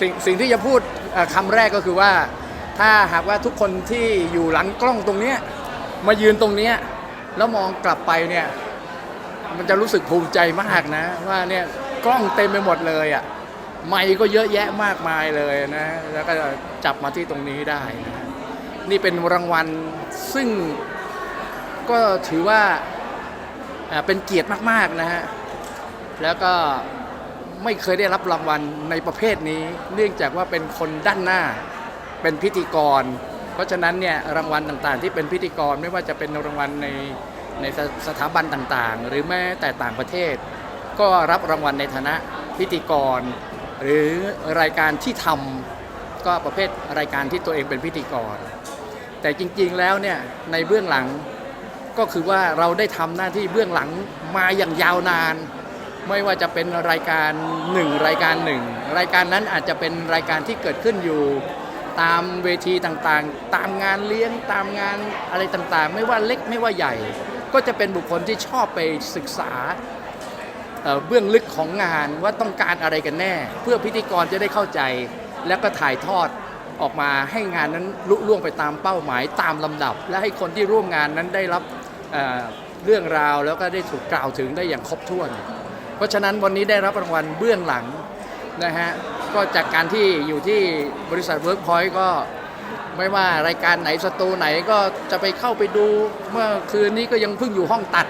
สิ่งสิ่งที่จะพูดเอ่อคำแรกก็คือว่า ถ้าหากว่าทุกคนที่อยู่หลังกล้องตรงเนี้ยมายืนตรงเนี้ยแล้วมองกลับไปเนี่ย มันจะรู้สึกภูมิใจมากนะ ว่าเนี่ยกล้องเต็มไปหมดเลยอะ่ะไมค์ก็เยอะแยะมากมายเลยนะ แล้วก็จับมาที่ตรงนี้ได้นะนี่เป็นรางวัลซึ่งก็ถือว่าอ่าเป็นเกียรติมาก ๆ นะฮะ แล้วก็ ไม่เคยได้รับรางวัลในประเภทนี้ เนื่องจากว่าเป็นคนด้านหน้า เป็นพิธีกร เพราะฉะนั้นเนี่ยรางวัลต่างๆ ที่เป็นพิธีกรไม่ว่าจะเป็นรางวัลในในสสถาบันต่างๆ หรือแม้แต่ต่างประเทศ ก็รับรางวัลในฐานะพิธีกร หรือรายการที่ทำก็ประเภทรายการที่ตัวเองเป็นพิธีกร แต่จริงๆแล้วเนี่ยในเบื้องหลังก็คือว่าเราได้ทำหน้าที่เบื้องหลังมาอย่างยาวนาน ไม่ว่าจะเป็นรายการหนึ่งรายการหนึ่งรายการนั้นอาจจะเป็นรายการที่เกิดขึ้นอยู่ตามเวทีต่างๆ ตามงานเลี้ยงตามงานอะไรต่างๆ ไม่ว่าเล็กไม่ว่าใหญ่ ก็จะเป็นบุคคลที่ชอบไปศึกษาเบื้องลึกของงานว่าต้องการอะไรกันแน่ เพื่อพิธีกรจะได้เข้าใจ แล้วก็ถ่ายทอดออกมาให้งานนั้นลุล่วงไปตามเป้าหมายตามลำดับ และให้คนที่ร่วมงานนั้นได้รับเเรื่องราวแล้วก็ได้ถูกกล่าวถึงได้อย่างครบถ้วน ราะฉะนั้นวันนี้ได้รับรางวัลเบื้องหลังนะฮะก็จากการที่อยู่ที่บริษัท Workpoint ก็ไม่ว่ารายการไหนสตูไหนก็จะไปเข้าไปดูเมื่อคืนนี้ก็ยังเพิ่งอยู่ห้องตัด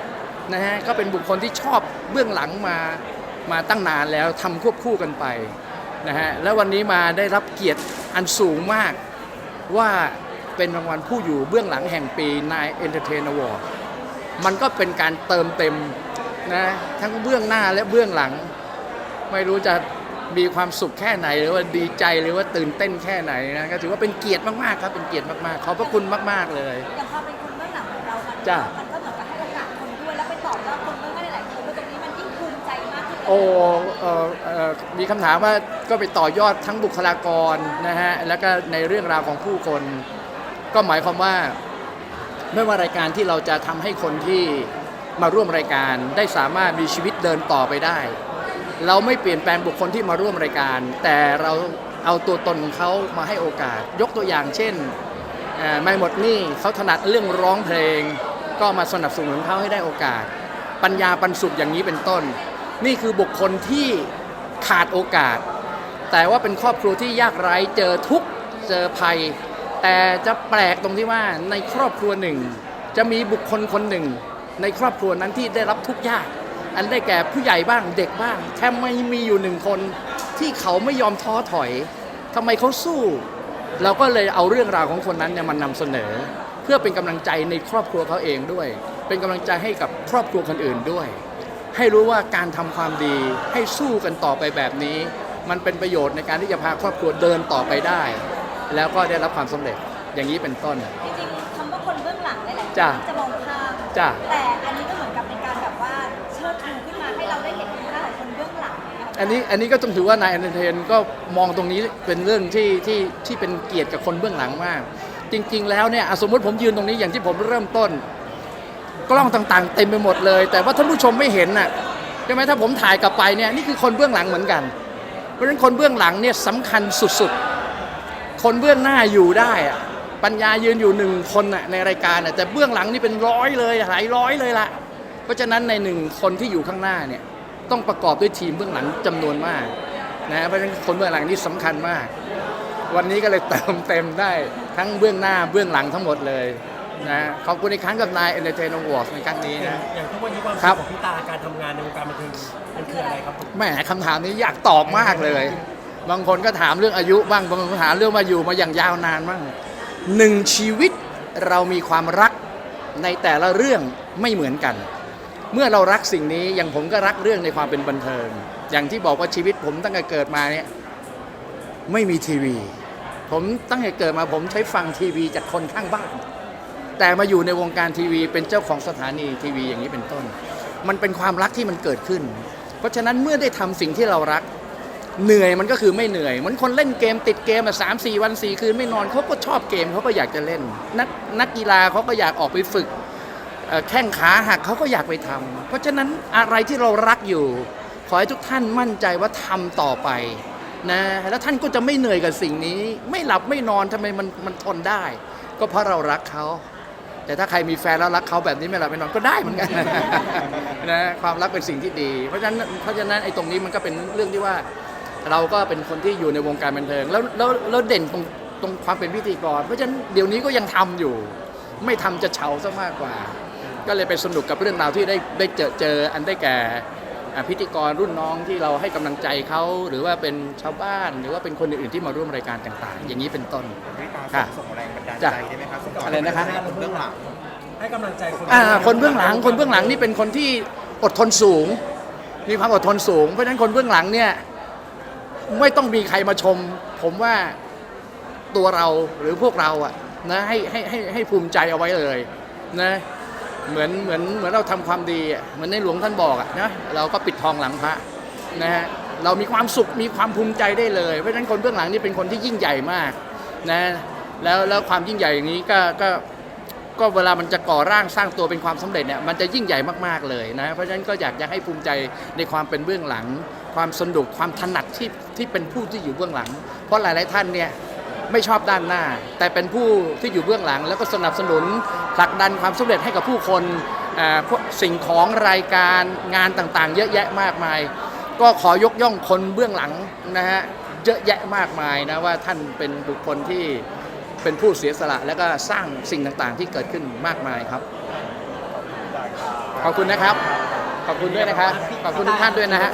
นะฮะก็เป็นบุคคลที่ชอบเบื้องหลังมามาตั้งนานแล้วทำควบคู่กันไปนะฮะแล้ววันนี้มาได้รับเกียรติอันสูงมากว่าเป็นรางวัลผู้อยู่เบื้องหลังแห่งปีนาย Entertain Award มันก็เป็นการเติมเต็ม นะทั้งเบื้องหน้าและเบื้องหลัง ไม่รู้จะมีความสุขแค่ไหน หรือว่าดีใจหรือว่าตื่นเต้นแค่ไหนนะก็ถือว่าเป็นเกียรติมากๆครับเป็นเกียรติมากๆขอบพระคุณมากๆเลยอย่างความเป็นคนเบื้องหลังของเรามันจ้ะ มันก็เหมือนกับให้โอกาสคนด้วยแล้วไปตอบรับคนเบื้องหน้าหลายๆคนด้วยตรงนี้มันยิ่งภูมิใจมากขึ้นโอ้เอ่อเอ่อมีคำถามว่าก็ไปต่อยอดทั้งบุคลากรนะฮะ แล้วก็ในเรื่องราวของผู้คน ก็หมายความว่า ไม่ว่ารายการที่เราจะทำให้คนที่ มาร่วมรายการได้สามารถมีชีวิตเดินต่อไปได้ เราไม่เปลี่ยนแปลงบุคคลที่มาร่วมรายการ แต่เราเอาตัวตนของเขามาให้โอกาส ยกตัวอย่างเช่นไม่หมดนี่เขาถนัดเรื่องร้องเพลง ก็มาสนับสนุนเขาให้ได้โอกาส ปัญญาปันสุขอย่างนี้เป็นต้น นี่คือบุคคลที่ขาดโอกาส แต่ว่าเป็นครอบครัวที่ยากไร้เจอทุกเจอภัย แต่จะแปลกตรงที่ว่าในครอบครัวหนึ่ง จะมีบุคคลคนหนึ่ง ในครอบครัวนั้นที่ได้รับทุกข์ยาก อันได้แก่ผู้ใหญ่บ้างเด็กบ้างแค่ไม่มีอยู่หนึ่งคนที่เขาไม่ยอมท้อถอยทำไมเขาสู้ เราก็เลยเอาเรื่องราวของคนนั้นเนี่ยมานำเสนอ เพื่อเป็นกำลังใจในครอบครัวเขาเองด้วย เป็นกำลังใจให้กับครอบครัวคนอื่นด้วย ให้รู้ว่าการทำความดีให้สู้กันต่อไปแบบนี้ มันเป็นประโยชน์ในการที่จะพาครอบครัวเดินต่อไปได้ แล้วก็ได้รับความสำเร็จอย่างนี้เป็นต้นจริงๆคำว่าคนเบื้องหลังหลายๆคนจ้ะจะมองข้าม จ้ะ แต่อันนี้ก็เหมือนกับเป็นการแบบว่าเชิดชูขึ้นมาให้เราได้เห็นคุณค่าของคนเบื้องหลังะคะอันนี้อันนี้ก็ต้องถือว่านายแอนเทนก็มองตรงนี้เป็นเรื่องที่ที่ที่เป็นเกียรติกับคนเบื้องหลังมาก จริง ๆ แล้วเนี่ยอะสมมติผมยืนตรงนี้อย่างที่ผมเริ่มต้น กล้องต่างๆ เต็มไปหมดเลย แต่ว่าท่านผู้ชมไม่เห็นน่ะใช่ไหมถ้าผมถ่ายกลับไปเนี่ยนี่คือคนเบื้องหลังเหมือนกัน เพราะฉะนั้นคนเบื้องหลังเนี่ยสำคัญสุดๆ คนเบื้องหน้าอยู่ได้อะ ปัญญายืนอยู่หนึ่งคนน่ะในรายการน่ะแต่เบื้องหลังนี่เป็นร้อยเลยหลายร้อยเลยล่ะเพราะฉะนั้นในหนึ่งคนที่อยู่ข้างหน้าเนี่ยต้องประกอบด้วยทีมเบื้องหลังจำนวนมากนะเพราะฉะนั้นคนเบื้องหลังนี่สำคัญมาก วันนี้ก็เลยเติมเต็มได้ทั้งเบื้องหน้าเบื้องหลังทั้งหมดเลยนะขอบคุณอีกครั้งกับนายเอนเตอร์เทนอวอร์ดในครั้งนี้อย่างนะอย่างทุกวันนี้ความครัสุบขของพี่ตาการทำงานในวงการบันเทิงมันคืออะไรครับผมแหมคำถามนี้อยากตอบมากเลย บางคนก็ถามเรื่องอายุบ้างบางคนก็ถามเรื่องมาอยู่มาอย่างยาวนานบ้าง หนึ่งชีวิตเรามีความรักในแต่ละเรื่องไม่เหมือนกัน เมื่อเรารักสิ่งนี้อย่างผมก็รักเรื่องในความเป็นบันเทิง อย่างที่บอกว่าชีวิตผมตั้งแต่เกิดมาเนี่ยไม่มีทีวี ผมตั้งแต่เกิดมาผมใช้ฟังทีวีจากคนข้างบ้าน แต่มาอยู่ในวงการทีวีเป็นเจ้าของสถานีทีวีอย่างนี้เป็นต้น มันเป็นความรักที่มันเกิดขึ้น เพราะฉะนั้นเมื่อได้ทำสิ่งที่เรารัก เหนื่อยมันก็คือไม่เหนื่อยเหมือนคนเล่นเกมติดเกมมาสามสี่วันสี่คืนไม่นอนเขาก็ชอบเกมเขาก็อยากจะเล่น นักนักกีฬาเขาก็อยากออกไปฝึกแข้งขาหักเขาก็อยากไปทำเพราะฉะนั้นอะไรที่เรารักอยู่ ขอให้ทุกท่านมั่นใจว่าทำต่อไปนะแล้วท่านก็จะไม่เหนื่อยกับสิ่งนี้ ไม่หลับไม่นอนทำไมมันมันทนได้ ก็เพราะเรารักเขาแต่ถ้าใครมีแฟนแล้วรักเขาแบบนี้ไม่หลับไม่นอนก็ได้เหมือนกันนะความรักเป็นสิ่งที่ดี เพราะฉะนั้นเพราะฉะนั้นไอ้ตรงนี้มันก็เป็นเรื่องที่ว่า เราก็เป็นคนที่อยู่ในวงการบันเทิง แล้วแล้วแล้วเด่นตรงตรงความเป็นพิธีกร เพราะฉะนั้นเดี๋ยวนี้ก็ยังทำอยู่ ไม่ทำจะเฉาซะมากกว่า ก็เลยไปสนุกกับเรื่องราวที่ได้ได้เจอเจออันได้แก่อ่าพิธีกรรุ่นน้องที่เราให้กำลังใจเขาหรือว่าเป็นชาวบ้าน หรือว่าเป็นคนอื่นๆที่มาร่วมรายการต่าง ๆ อย่างนี้เป็นต้นวิตาค่ะส่งแรงบันดาลจ้ะใจได้ไหมครับส่งอะไรนะคะเบื้องหลังให้กำลังใจคนอ่าคนเบื้องหลังคนเบื้องหลังนี่เป็นคนที่อดทนสูง มีความอดทนสูงเพราะฉะนั้นคนเบื้องหลังเนี่ย ไม่ต้องมีใครมาชม ผมว่าตัวเราหรือพวกเราอะนะให้ให้ให้ให้ภูมิใจเอาไว้เลยนะเหมือนเหมือนเหมือนเราทำความดีอะเหมือนในหลวงท่านบอกอะนะเราก็ปิดทองหลังพระนะฮะเรามีความสุขมีความภูมิใจได้เลย เพราะฉะนั้นคนเบื้องหลังนี่เป็นคนที่ยิ่งใหญ่มากนะแล้วแล้วความยิ่งใหญ่อย่างนี้ก็ก็ก็เวลามันจะก่อร่างสร้างตัวเป็นความสำเร็จเนี่ยมันจะยิ่งใหญ่มากๆเลยนะเพราะฉะนั้นก็อยากจะให้ภูมิใจในความเป็นเบื้องหลัง ความสนุกความถนัดที่ที่เป็นผู้ที่อยู่เบื้องหลัง เพราะหลาย ๆ ท่านเนี่ยไม่ชอบด้านหน้า แต่เป็นผู้ที่อยู่เบื้องหลัง แล้วก็สนับสนุนผลักดันความสำเร็จให้กับผู้คนสิ่งของรายการงานต่างๆ เยอะแยะมากมาย ก็ขอยกย่องคนเบื้องหลังนะฮะเยอะแยะมากมายนะว่าท่านเป็นบุคคลที่เป็นผู้เสียสละ แล้วก็สร้างสิ่งต่างๆ ที่เกิดขึ้นมากมายครับ ขอบคุณนะครับ ขอบคุณด้วยนะครับขอบคุณทุกท่านด้วยนะฮะ